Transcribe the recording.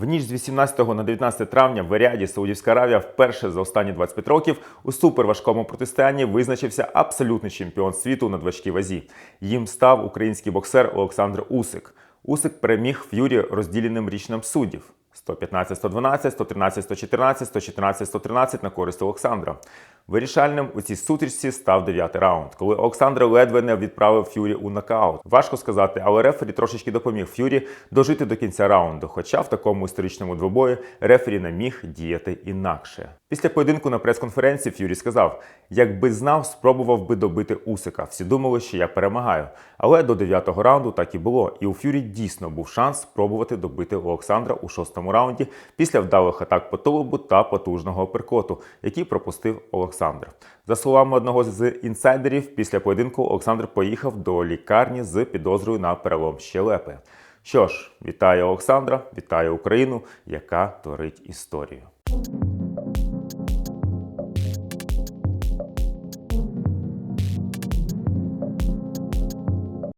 В ніч з 18 на 19 травня в Ряді Саудівська Аравія вперше за останні 25 років у суперважкому протистоянні визначився абсолютний чемпіон світу на важкій вазі. Їм став український боксер Олександр Усик. Усик переміг Ф'юрі розділеним річним суддів. 115-112, 113-114, 114-113 на користь Олександра. Вирішальним у цій сутичці став дев'ятий раунд, коли Олександр ледве не відправив Ф'юрі у нокаут. Важко сказати, але рефері трошечки допоміг Ф'юрі дожити до кінця раунду. Хоча в такому історичному двобої рефері не міг діяти інакше. Після поєдинку на прес-конференції Ф'юрі сказав: якби знав, спробував би добити Усика. Всі думали, що я перемагаю. Але до дев'ятого раунду так і було. І у Ф'юрі дійсно був шанс спробувати добити Олександра у шостому раунді після вдалих атак по тулубу та потужного оперкоту, який пропустив Олександр. За словами одного з інсайдерів, після поєдинку Олександр поїхав до лікарні з підозрою на перелом щелепи. Що ж, вітаю Олександра, вітаю Україну, яка творить історію.